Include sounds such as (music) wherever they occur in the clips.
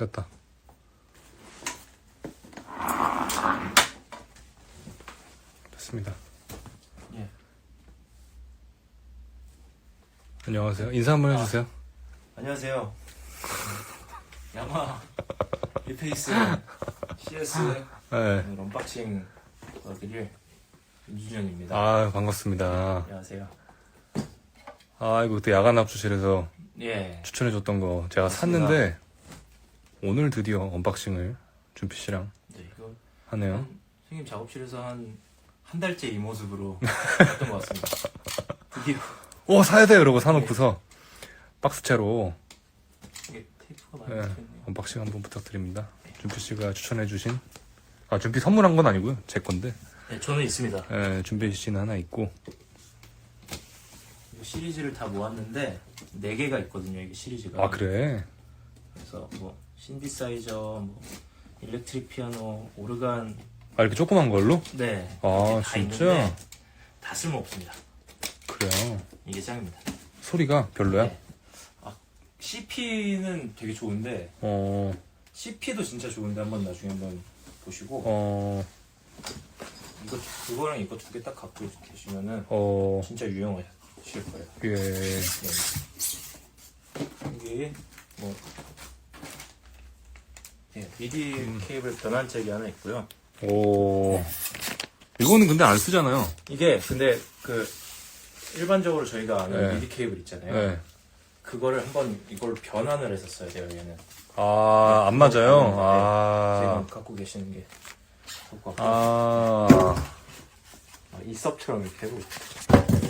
됐다. 됐습니다. 예. 안녕하세요. 인사 한번 해주세요. 안녕하세요. (laughs) 야마 리페이스 CS 네. 오늘 언박싱 도와드릴 윤준현입니다. 아 반갑습니다. 안녕하세요. 아 이거 그때 야간 압수실에서 예. 추천해줬던 거 제가 맞습니다. 샀는데 오늘 드디어 언박싱을 준피 씨랑 네, 이거 하네요. 한, 선생님 작업실에서 한, 한 달째 이 모습으로 (laughs) 했던 것 같습니다. 드디어 오 사야 돼 이러고 사놓고서 박스채로 이게 테이프가 많이 네, 붙어있네요. 언박싱 한번 부탁드립니다. 준피 씨가 추천해주신 아 준피 선물한 건 아니고요 제 건데 네, 저는 있습니다. 예, 준피 씨는 하나 있고 이 시리즈를 다 모았는데 네 개가 있거든요. 이게 시리즈가. 아 그래 그래서 뭐 신디사이저, 뭐 일렉트릭 피아노, 오르간 아 이렇게 조그만 걸로 네. 아, 이렇게 다 진짜? 있는데 다 쓸모 없습니다. 그래요 이게 짱입니다. 소리가 별로야 네. 아, CP는 되게 좋은데 어 CP도 진짜 좋은데 한번 나중에 한번 보시고 어, 이거 그거랑 이거 두 개 딱 갖고 계시면은 어, 진짜 유용하실 거예요. 예. 네. 여기 뭐 네, 미디 음. 케이블 변환책이 하나 있고요. 오. 이거는 근데 안 쓰잖아요. 이게 근데 그 일반적으로 저희가 아는 네. 미디 케이블 있잖아요. 네. 그거를 한번 이걸 변환을 했었어야 돼요. 얘는 아, 안 맞아요? 아. 지금 갖고 계시는 게 갖고 아. 아, 이 섭처럼 이렇게 해보고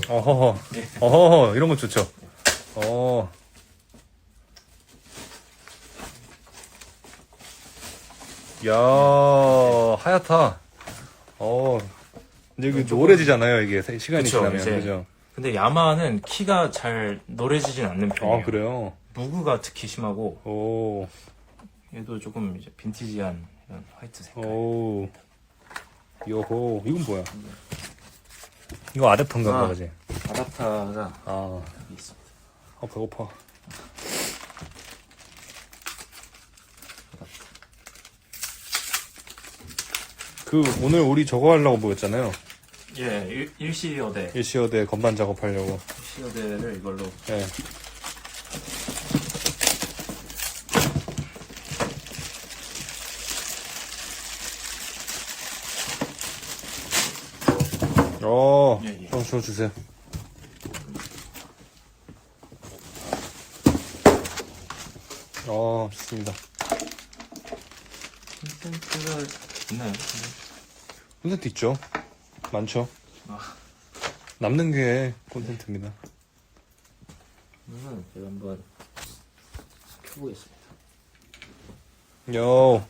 어허허. 네. 어허허. 이런 거 좋죠. 어. 야, 하얗다. 어. 이제 그 노래지잖아요, 이게 시간이 그쵸, 지나면. 이제. 그죠? 근데 야마는 키가 잘 노래지진 않는 편이에요. 아, 그래요? 무그가 특히 심하고 오. 얘도 조금 이제 빈티지한 이런 화이트 색깔. 오. 요호. 이건 뭐야? 이거 아댑터인가 아. 보지? 아답타가 아. 있습니다. 아, 배고파. 그, 오늘 우리 저거 하려고 모였잖아요. 예, 일, 일시여대. 일시어대 건반 작업하려고. 일시여대를 이걸로 예. 어, 예, 예. 좀 줘주세요. 어, 좋습니다. 콘텐츠가 있나요? 콘텐츠 있죠? 많죠? 아. 남는 게 콘텐츠입니다. 그러면 제가 한번 켜보겠습니다. 요.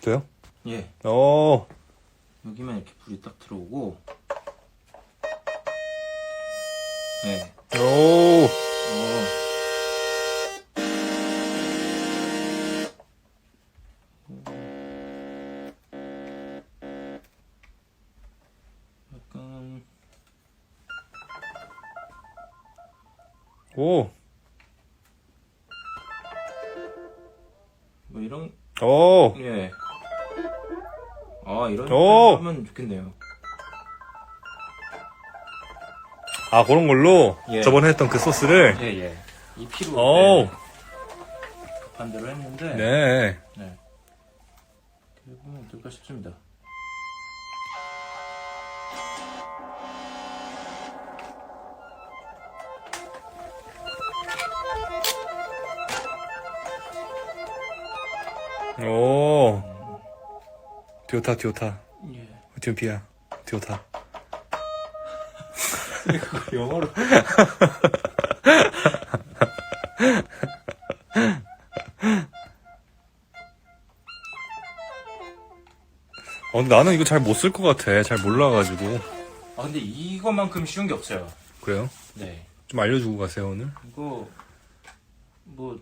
돼요? 예, 오. 여기만 이렇게 불이 딱 들어오고. 네. 오. 어. 약간 오. 뭐 이런 오. 예. 아 이런 오! 하면 좋겠네요. 아, 그런 걸로 예. 저번에 했던 그 소스를 예예. 이 피로 오. 네, 급한 대로 했는데 네. 네. 어떻게 보면 어떨까 싶습니다. 오. 디오타 디오타. 예. 디오피아. 디오타. 영어로 어, 근데 나는 이거 잘 못 쓸 것 같아. 잘 몰라가지고. 아 근데 이것만큼 쉬운 게 없어요. 그래요? 네. 좀 알려주고 가세요, 오늘. 이거 뭐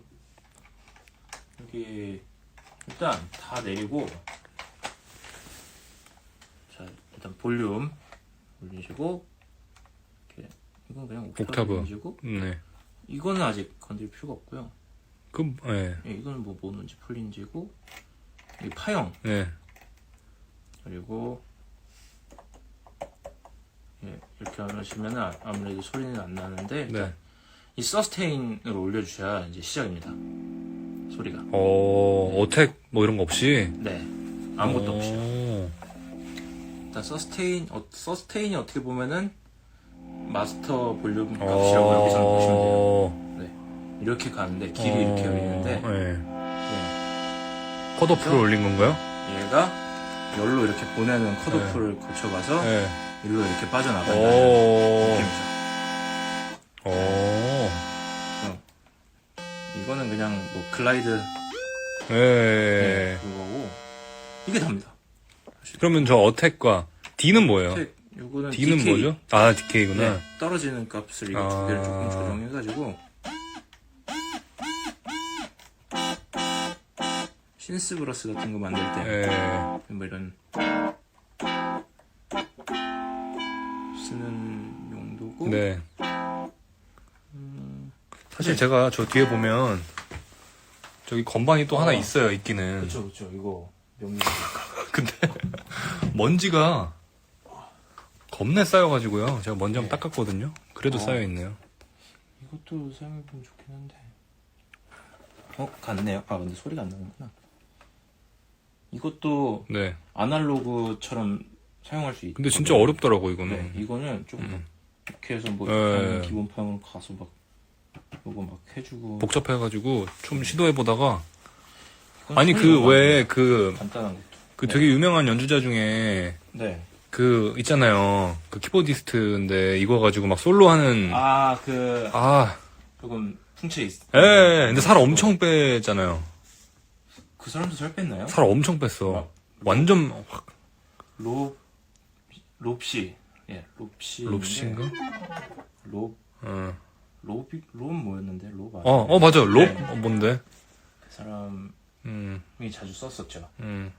여기 일단 다 내리고 일단 볼륨 올리시고 이건 그냥 옥타브, 옥타브. 올리시고 네. 이거는 아직 건드릴 필요가 없고요. 그, 예. 예, 이거는 뭐 뭐는지 풀린지고 이 파형 네. 그리고 예, 이렇게 하시면은 아- 아무래도 소리는 안 나는데 네. 이 서스테인을 올려주셔야 이제 시작입니다. 소리가. 어, 어택, 뭐 이런 거 없이? 네. 아무것도 어. 없이. 일단 서스테인, 어, 서스테인이 어떻게 보면은 마스터 볼륨 값이라고 여기서 보시면 돼요. 어. 네. 이렇게 가는데 길이 이렇게 열리는데 네. 예, 컷오프를 올린 건가요? 얘가 열로 이렇게 보내는 컷오프를 거쳐가서 네. 일로 이렇게 빠져나간다는 오. 느낌이죠. 오. 이거는 그냥 뭐 글라이드 네. 네, 그거고 이게 답니다. 그러면 저 어택과 D는 뭐예요? 텍, 요거는 D는 DK. 뭐죠? 아, DK구나. 네, 떨어지는 값을 이거 두 개를 아. 조금 조정해가지고 신스 브러스 같은 거 만들 때 네. 뭐 이런 쓰는 용도고 네. 사실 제가 저 뒤에 보면 저기 건반이 또 하나 어. 있어요, 있기는. 그쵸 그쵸 이거 명리 (laughs) 근데 먼지가 겁내 쌓여가지고요. 제가 한번 네. 닦았거든요. 그래도 어. 쌓여있네요. 이것도 사용해보면 좋긴 한데 어? 같네요 아 근데 소리가 안 나는구나 이것도 네. 아날로그처럼 사용할 수 있. 근데 진짜 어렵더라고, 이거는. 네, 이거는 좀 음. 이렇게 해서 뭐 네. 기본 파형으로 가서 막 요거 막 해주고 복잡해가지고 좀 시도해보다가. 이건 아니, 소리가 그, 왜, 그, 간단한 것도. 그 네. 되게 유명한 연주자 중에 네. 그, 있잖아요. 그 키보디스트인데 이거 가지고 막 솔로 하는. 아. 아 그 조금 풍채 있. 예, 예. 근데 살 엄청 뺐잖아요. 그 사람도 살 뺐나요? 살 엄청 뺐어. 아, 완전 확로 롭시 예 롭시 롭시인가? 롭 어. 롭이 롭 뭐였는데 롭 아니에요? 어, 어, 맞아. 롭? 네. 어, 뭔데? 그 사람이 음, 자주 썼었죠. 음.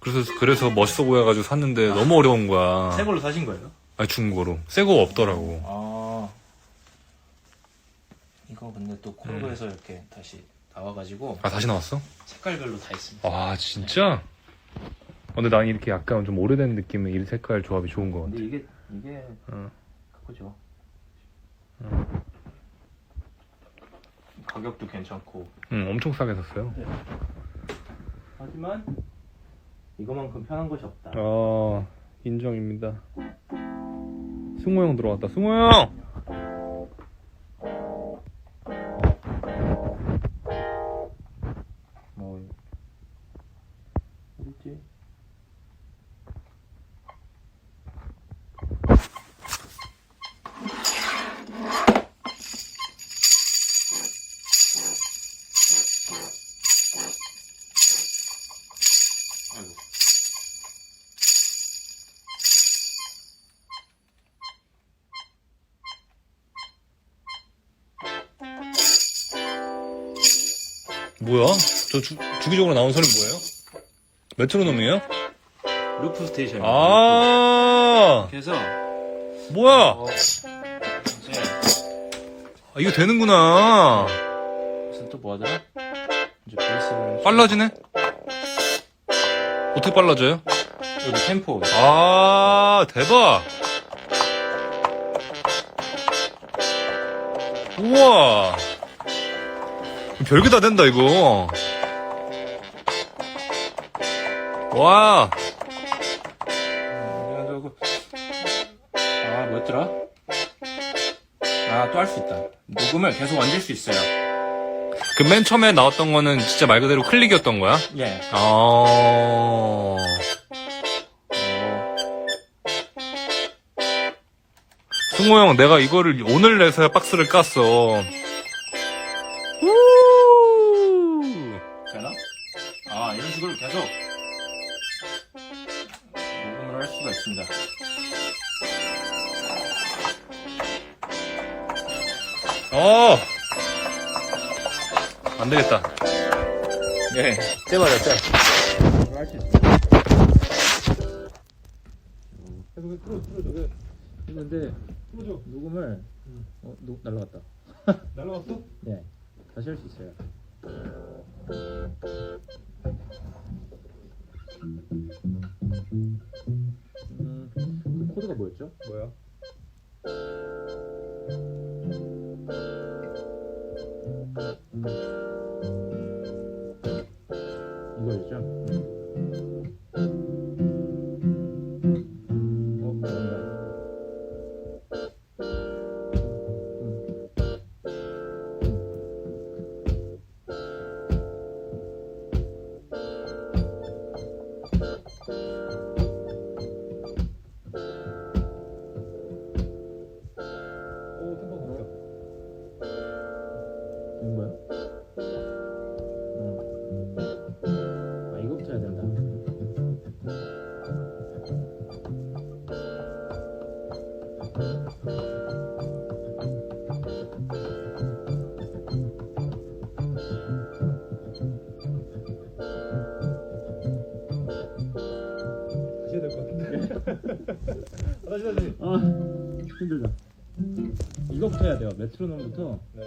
그래서, 그래서 멋있어 보여가지고 샀는데 너무 어려운 거야. 새 걸로 사신 거예요? 아니, 중고로. 새 거 없더라고. 아 이거 근데 또 콩고에서 이렇게 다시 나와가지고 아, 다시 나왔어? 색깔별로 다 있습니다. 아, 진짜? 어, 근데 난 이렇게 약간 좀 오래된 느낌의 이 색깔 조합이 좋은 거 같아. 근데 이게 이게 어. 그거죠. 가격도 괜찮고 응, 엄청 싸게 샀어요. 하지만 이거만큼 편한 것이 없다. 아, 인정입니다. 승호 형 들어왔다. 승호 형! 뭐야? 저 주, 주기적으로 나온 소리 뭐예요? 메트로놈이에요? 루프 스테이션. 아, 그래서 뭐야? 어, 이제 아, 이거 되는구나. 무슨 또 뭐하더라? 이제 베이스를 빨라지네? 어떻게 빨라져요? 여기 템포. 아, 대박. 우와. 별게 다 된다, 이거. 와. 그래가지고 아 뭐였더라? 아 또 할 수 있다. 녹음을 계속 얹을 수 있어요. 그 맨 처음에 나왔던 거는 진짜 말 그대로 클릭이었던 거야? 예. 아. 어, 승호 형, 내가 이거를 오늘 내서야 박스를 깠어. 식으로 계속 녹음을 할 수가 있습니다. 어! 안 되겠다. 예. 떼버려, 떼. 할수 있어. 저기 틀어 틀어줘. 근데 틀어줘. 녹음을 응. 어, 녹 날라갔다. (laughs) 날라갔어? 네, 다시 할 수 있어요. 음, 그 코드가 뭐였죠? 뭐야? 이거였죠? 힘들다. 이거부터 해야 돼요. 메트로놈부터. 네.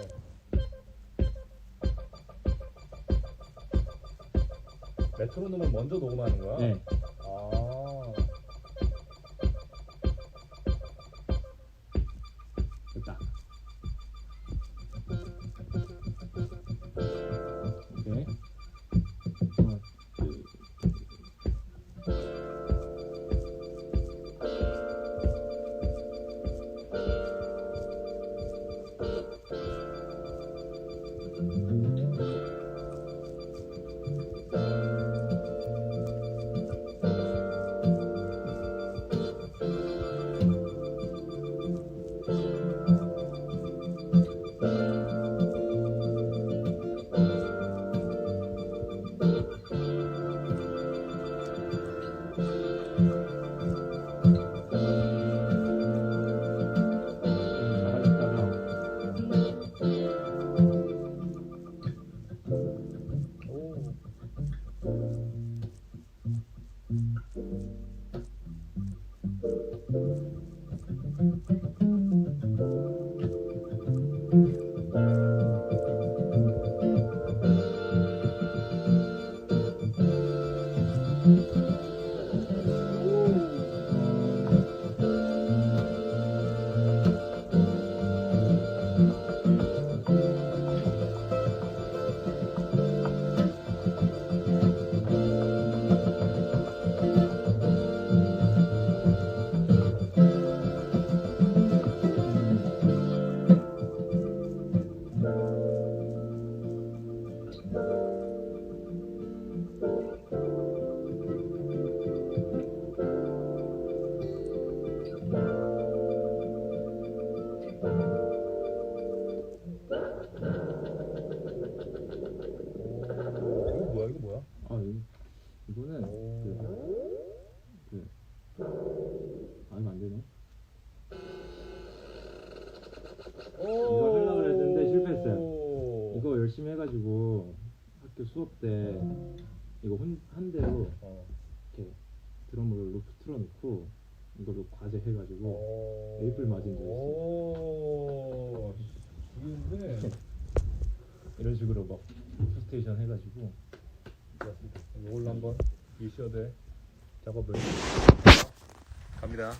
메트로놈은 먼저 녹음하는 거야? 네. 이거 해가지고 학교 수업 때 이거 혼, 한 대로 어. 이렇게 드럼으로 루프 틀어놓고 이걸로 과제 해가지고 오. 메이플 맞은 적 있어요. 오. 죽이는데 이런 식으로 막 스테이션 해가지고 이걸로 한번 이셔대 작업을 갑니다.